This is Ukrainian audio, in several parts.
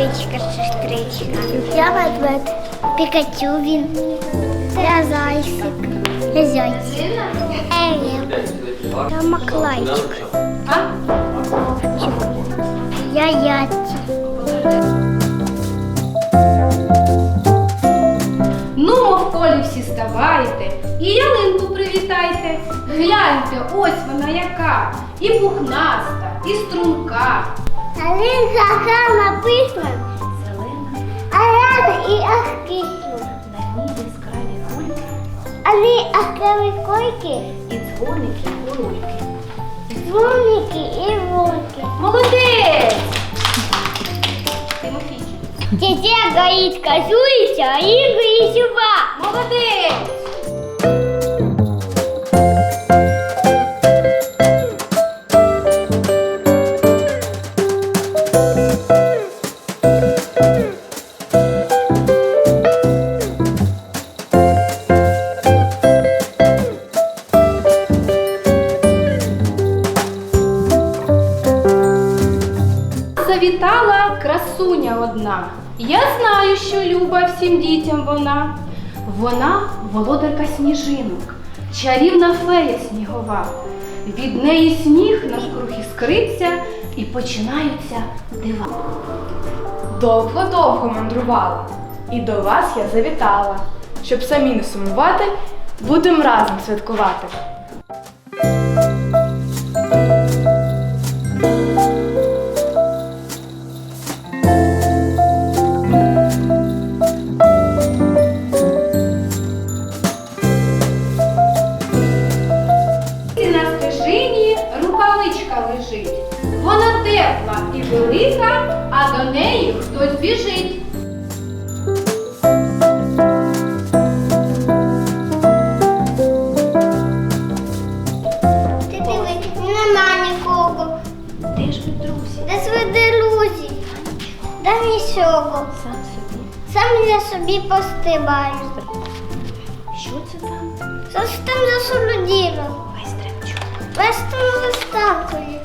Гімнюсів, сестричка. Я медведь. Пікачу він. Я зайчик. Я зайчик. Я маклайчик. Я яйця. Всі ставайте, і ялинку привітайте. Гляньте, ось вона яка, і пухнаста, і струнка. Алинка гарна пишна, Зелена, а рада і ахкисну. на ній яскраві кульки А не ахкаві койки, і дзвоники, і курульки. дзвоники і вулки. Молодець! Тетя горит козулиця, а ігри і сюба. Молодець! Я знаю, що люба всім дітям вона. Вона володарка сніжинок, чарівна фея снігова. Від неї сніг навкруг іскриться і починаються дива. Довго-довго мандрувала, і до вас я завітала. Щоб самі не сумувати, будем разом святкувати. Я собі постибаю. Що це там? Що ж там за солоділо? Весь виставкою.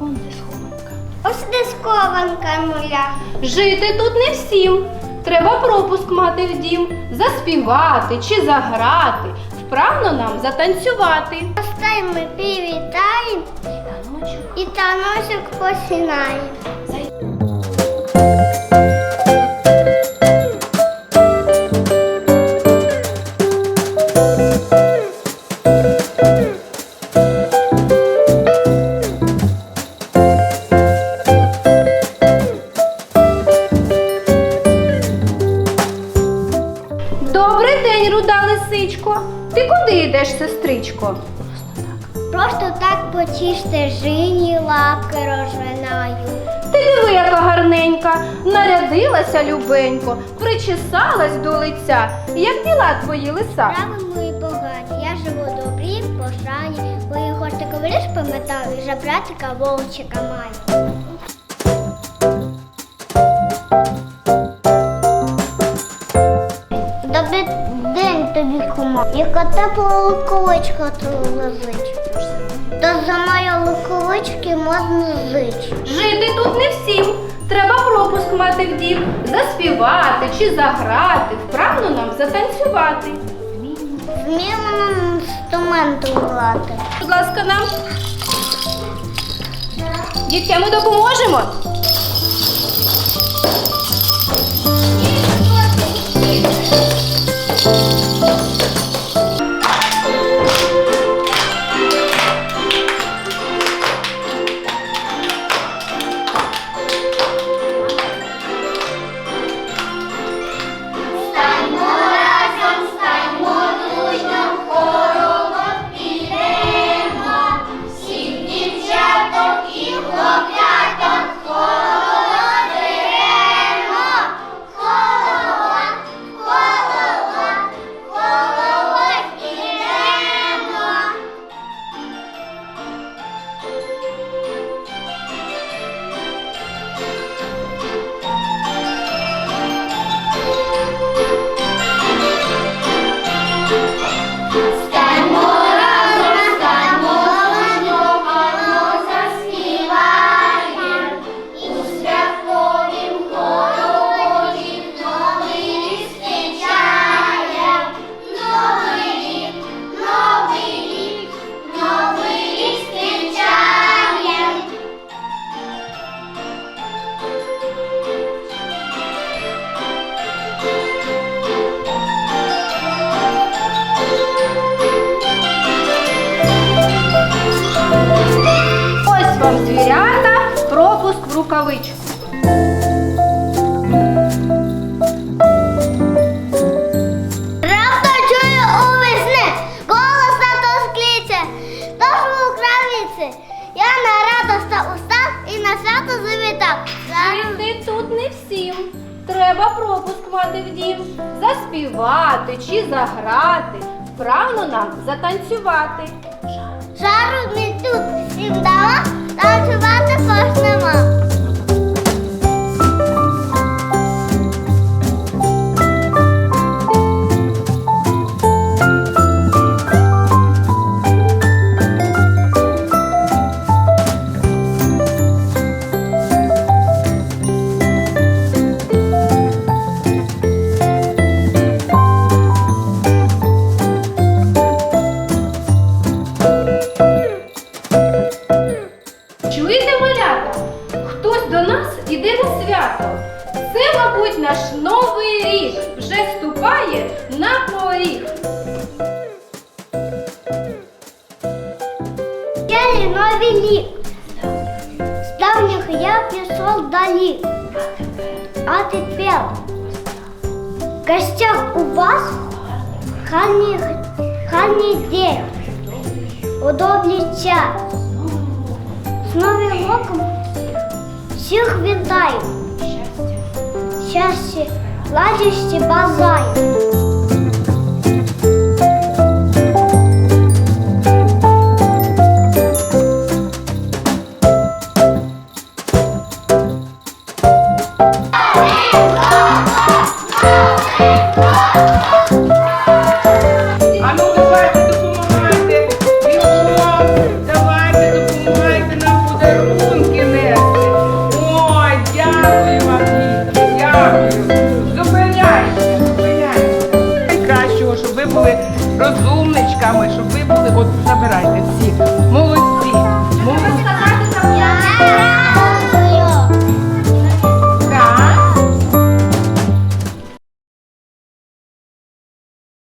Он де схованка. Ось де скованка моя. Жити тут не всім. Треба пропуск мати в дім, заспівати чи заграти, вправно нам затанцювати. Остай ми привітаємо Таночок. і таночок посінаємо. День, руда лисичко. Ти куди йдеш, сестричко? Просто так по тій стежині лапки розминаю. Ти диви, яка гарненька, нарядилася любенько, причесалась до лиця. Як діла твої лиса? Справи мої богаті, я живу добрі, пошані, мої гостика лиш пам'ятаю, і жабратика вовчика маю. Тобі, кума. Яка тепла луковичка тут лежить. Та за моє луковички можна жить. Жити тут не всім. Треба пропуск мати в дім, заспівати чи заграти, вправно нам затанцювати. Вмію нам інструменти грати. Будь ласка, нам. Дітки, а ми допоможемо. Рукавичку. Раптом чую у весни голос на тоскліце, тож у кравіці. Я на радоста устав і на свято завітав. Жити тут не всім. Треба пропуск мати в дім. Заспівати чи заграти. Вправно нам затанцювати. жару не тут всім дала, танцювати кожнема. поріг. Далі новий лік. З давніх я пішов далі. А тепер в гостях у вас хальний, хальний день. Удобний час. З Новим роком всіх вітаю. Щастя, радості бажаю. розумничками, щоб ви були, от забирайте всі. Молодці. Молодці.